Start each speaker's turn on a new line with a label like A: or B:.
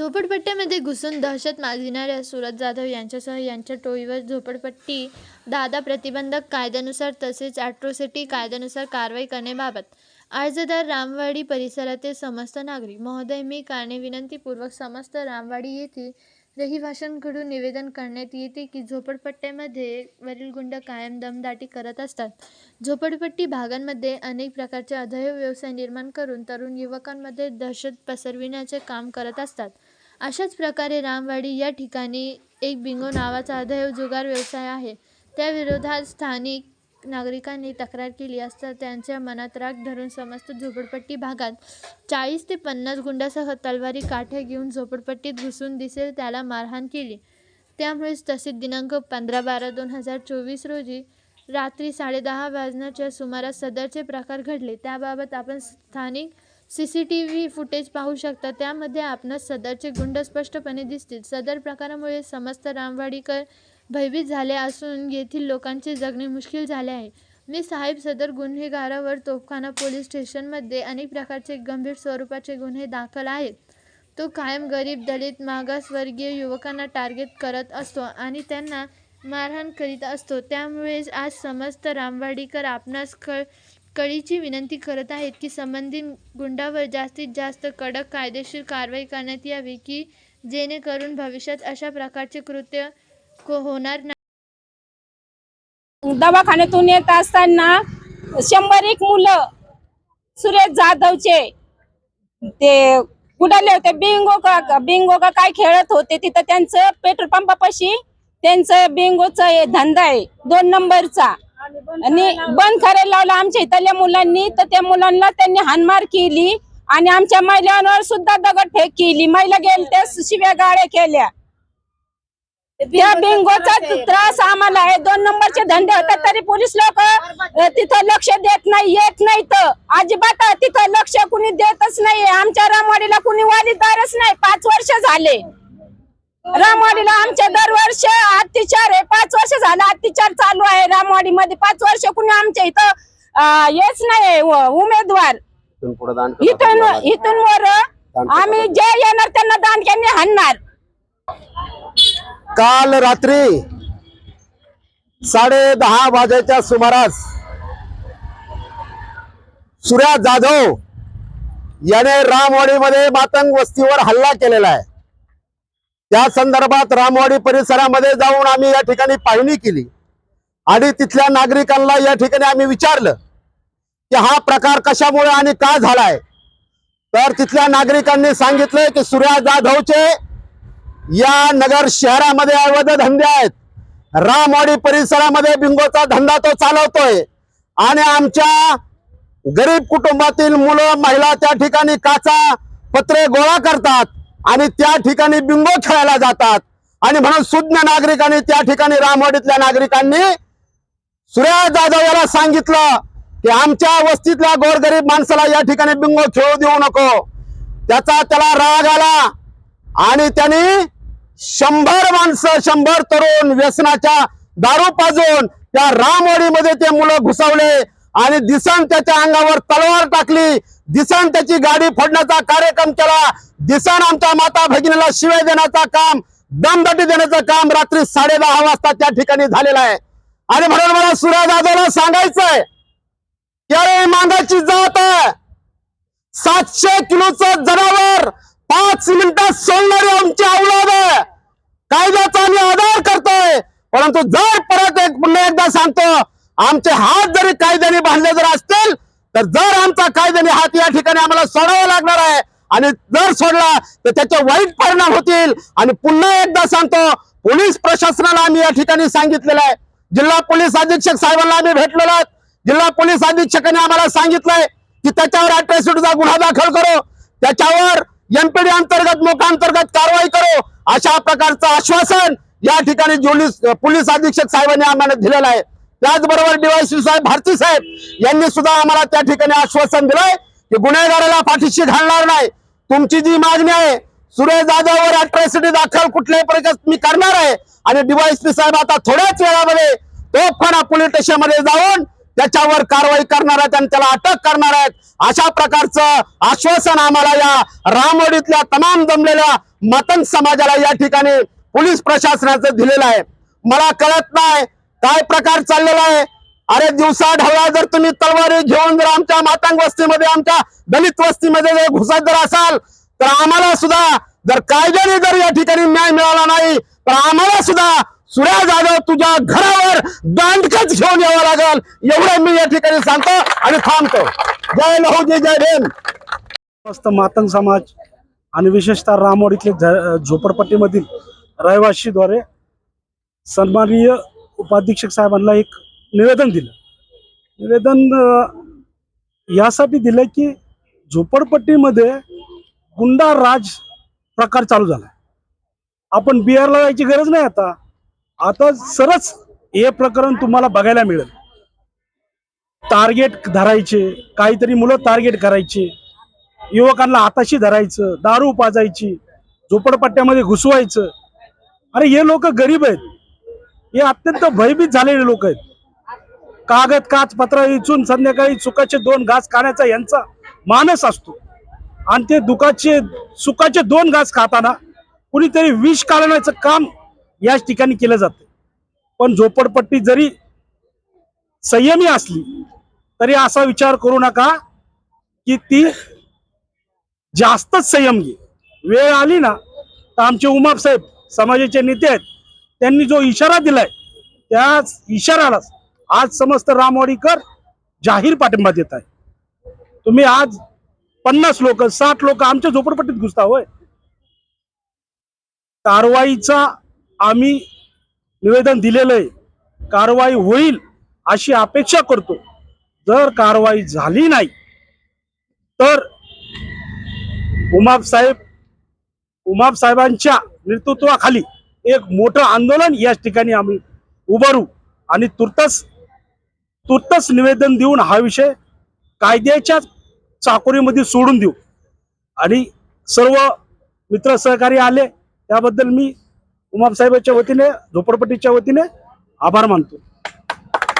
A: झोपडपट्ट्यामध्ये घुसून दहशत माजविणाऱ्या सुरज जाधव यांच्यासह यांच्या टोळीवर झोपडपट्टी दादा प्रतिबंधक कायद्यानुसार तसेच ॲट्रोसिटी कायद्यानुसार कारवाई करण्याबाबत अर्जदार रामवाडी परिसरातील समस्त नागरिक महोदय मी कारणे विनंतीपूर्वक समस्त रामवाडी येथील रहिवाशांकडून निवेदन करण्यात येते की झोपडपट्ट्यामध्ये वरील गुंड कायम दमदाटी करत असतात. झोपडपट्टी भागांमध्ये अनेक प्रकारचे अधैव व्यवसाय निर्माण करून तरुण युवकांमध्ये दहशत पसरविण्याचे काम करत असतात. अशाच प्रकारे रामवाडी या ठिकाणी एक बिंगो नावाचा अध्यय जुगार व्यवसाय आहे. त्या विरोधात स्थानिक नागरिकांनी तक्रार केली असता त्यांच्या मनात राग धरून समस्त झोपडपट्टी भागात चाळीस ते पन्नास गुंडासह तलवारी काठ्या घेऊन झोपडपट्टीत घुसून दिसेल त्याला मारहाण केली. त्यामुळेच तसेच दिनांक पंधरा बारा दोन हजार चोवीस रोजी रात्री साडेदहा वाजण्याच्या सुमारास सदरचे प्रकार घडले. त्याबाबत आपण स्थानिक C C T V footage पाहू शकता. त्यामध्ये आपणास सदरचे गुंड स्पष्टपणे दिसतील. सदर प्रकारामुळे समस्त रामवाडीकर भयभीत झाले असून येथील लोकांचे जगणे मुश्किल झाले आहे. मी साहेब सदर गुन्हेगारावर तोफखाना पोलीस स्टेशनमध्ये अनेक प्रकारचे गंभीर स्वरूपाचे गुन्हे दाखल आहेत. तो कायम गरीब दलित मागासवर्गीय युवकांना टार्गेट करत असतो आणि त्यांना मारहाण करीत असतो. त्यामुळेच आज समस्त रामवाडीकर आपणास कळ कळीची विनंती करत आहेत की संबंधित गुंडावर जास्तीत जास्त कडक कायदेशीर कारवाई करण्यात यावी की जेणेकरून भविष्यात अशा प्रकारचे कृत्य होणार नाही.
B: दवाखान्यातून येत असताना शंभर एक मुलं सुरेश जाधवचे ते कुडाले होते. बिंगो का बिंगो का काय खेळत होते तिथं त्यांचं पेट्रोल पंपापाशी त्यांचं बिंगोचा धंदा आहे दोन नंबरचा. आणि बंद करायला लावला. आमच्या इथल्या मुलांनी तर त्या मुलांना त्यांनी हानमार केली आणि आमच्या महिलांवर सुद्धा दगडफेक केली. महिला गेल त्या शिव्या गाड्या केल्या. त्या बिंगोचा त्रास आम्हाला आहे. दोन नंबरचे धंदे होतात तरी पोलीस लोक तिथं लक्ष देत नाही येत नाही तर. अजिबात तिथं लक्ष कुणी देतच नाही आमच्या रामवाडीला कुणी वालीदारच नाही. पाच वर्ष झाले. रामवाडीला आमच्या दरवर्ष अत्याचार आहे पाच वर्ष अत्याचार चालू आहे रामवाडी मध्ये पाच वर्ष कुणी आमच्या इथं हेच नाही उमेदवार.
C: इथून
B: इथून वर आम्ही जे येणार त्यांना दांडक्यांनी हाणणार.
C: काल रात्री साडे दहा वाजेच्या सुमारास सूर्या जाधव याने रामवाडीमध्ये मातंग वस्तीवर हल्ला केलेला आहे. त्या संदर्भात रामवाडी परिसरामध्ये जाऊन आम्ही या ठिकाणी पाहणी केली. आणि तिथल्या नागरिकांना या ठिकाणी आम्ही विचारलं की हा प्रकार कशामुळे आणि का झालाय? तर तिथल्या नागरिकांनी सांगितलं की सूर्या जाधवचे या नगर शहरामध्ये अवैध धंदे आहेत. रामवाडी परिसरामध्ये बिंगोचा धंदा तो चालवतोय. आणि आमच्या गरीब कुटुंबातील मुलं महिला त्या ठिकाणी काचा पत्रे गोळा करतात आणि त्या ठिकाणी बिंगो खेळायला जातात. आणि म्हणून सुज्ञ नागरिकांनी त्या ठिकाणी रामवाडीतल्या नागरिकांनी सूर्या जाधव याला सांगितलं की आमच्या वस्तीतल्या गोरगरीब माणसाला या ठिकाणी बिंगो खेळू देऊ नको. त्याचा त्याला राग आला आणि त्यांनी शंभर माणसं शंभर तरुण व्यसनाच्या दारू पाजून त्या रामवाडीमध्ये ते मुलं घुसवले आणि दिसन त्याच्या अंगावर तलवार टाकली. दिसन त्याची गाडी फोडण्याचा कार्यक्रम केला. दिसन आमच्या माता भगिनीला शिवाय देण्याचा काम दमदटी देण्याचं काम रात्री साडे दहा वाजता त्या ठिकाणी झालेलं आहे. आणि म्हणून मला सूर्यदादाला सांगायचंय की अरे मांगाची जात आहे. सातशे किलोचं जनावर पाच मिनिटात सोडणारी आमची औलाद आहे. कायद्याचा आम्ही आधार करतोय. परंतु जर परत एक पुन्हा एकदा सांगतो आमचे हात जरी कायद्याने बांधले जर असतील तर जर आमचा कायद्याने हात या ठिकाणी आम्हाला सोडावा लागणार आहे. आणि जर सोडला तर त्याचे वाईट परिणाम होतील. आणि पुन्हा एकदा सांगतो पोलीस प्रशासनाला आम्ही या ठिकाणी सांगितलेलं आहे. जिल्हा पोलीस अधीक्षक साहेबांना आम्ही भेटलेलो आहोत. जिल्हा पोलीस अधीक्षकांनी आम्हाला सांगितलंय की त्याच्यावर अट्रॅसिटीचा गुन्हा दाखल करो. त्याच्यावर एमपीडी अंतर्गत मोकांतर्गत कारवाई करू अशा प्रकारचं आश्वासन या ठिकाणी पोलीस पोलीस अधीक्षक साहेबांनी आम्हाला दिलेलं आहे. त्याचबरोबर डीवायसी साहेब भारती साहेब यांनी सुद्धा आम्हाला त्या ठिकाणी आश्वासन दिलंय की गुन्हेगाराला पाठीशी घालणार नाही. तुमची जी मागणी आहे सुरेश जाधववर अट्रॉसिटी दाखल कुठल्याही प्रकारत मी करणार आहे. आणि डीवायसी साहेब आता थोड्याच वेळामध्ये तोफखाना पोलीस स्टेशनमध्ये जाऊन त्याच्यावर कारवाई करणार आहेत आणि त्याला अटक करणार आहेत. अशा प्रकारचं आश्वासन आम्हाला या रामवडीतल्या तमाम जमलेल्या मतन समाजाला या ठिकाणी पोलीस प्रशासनाचं दिलेलं आहे. मला कळत नाही काय प्रकार चाललेला आहे. अरे दिवसा ढवळा जर तुम्ही तलवारी घेऊन जर आमच्या मातांग वस्तीमध्ये आमच्या दलित वस्तीमध्ये जर घुसत जर असाल तर आम्हाला सुद्धा जर कायद्याने जर या ठिकाणी न्याय मिळाला नाही तर आम्हाला सुद्धा सुर्या जाधव तुझ्या घरावर दांडकच घेऊन यावं लागल. एवढं मी या ठिकाणी सांगतो आणि थांबतो. जय लहूजी जय भीम.
D: मस्त मातंग समाज आणि विशेषतः रामोड इथले झ- झोपडपट्टीमधील रहिवाशीद्वारे सन्माननीय उपाधीक्षक साहेबांना एक निवेदन दिलं. निवेदन यासाठी दिलं की झोपडपट्टीमध्ये गुंडा राज प्रकार चालू झाला आपण बिहारला जायची गरज नाही आता. आता सरच हे प्रकरण तुम्हाला बघायला मिळेल. टार्गेट धरायचे काहीतरी मुलं टार्गेट करायचे. युवकांना हाताशी धरायचं दारू पाजायची झोपडपट्ट्यामध्ये घुसवायचं. अरे हे लोक गरीब आहेत. हे अत्यंत भयभीत झालेले लोक आहेत. कागद काच पत्र इचून संध्याकाळी चुकाचे दोन घास खाण्याचा यांचा मानस असतो. आणि ते दुखाचे सुखाचे दोन घास खाताना कुणीतरी विष काढण्याचं काम याच ठिकाणी केलं जातं. पण झोपडपट्टी जरी संयमी असली तरी असा विचार करू नका की ती जास्तच संयम घे. वेळ आली ना तर आमचे उमाप साहेब समाजाचे नेते आहेत त्यांनी जो इशारा दिलाय त्या इशाऱ्याला आज समस्त रामवाडीकर जाहीर पाठिंबा देत आहे तुम्ही आज पन्नास लोक साठ लोक आमच्या झोपडपट्टीत घुसता होय. कारवाईचा आम्ही निवेदन दिलेलं आहे. कारवाई होईल अशी अपेक्षा करतो. जर कारवाई झाली नाही तर उमाबसाहेब साहेब साहेबांच्या नेतृत्वाखाली एक मोठं आंदोलन याच ठिकाणी आम्ही उभारू आणि तुर्तस तुर्तस निवेदन देऊन हा विषय कायद्याच्या चाकोरीमध्ये सोडून देऊ. आणि सर्व मित्र सहकारी आले त्याबद्दल मी उमाबसाहेबाच्या वतीने झोपडपट्टीच्या वतीने आभार मानतो.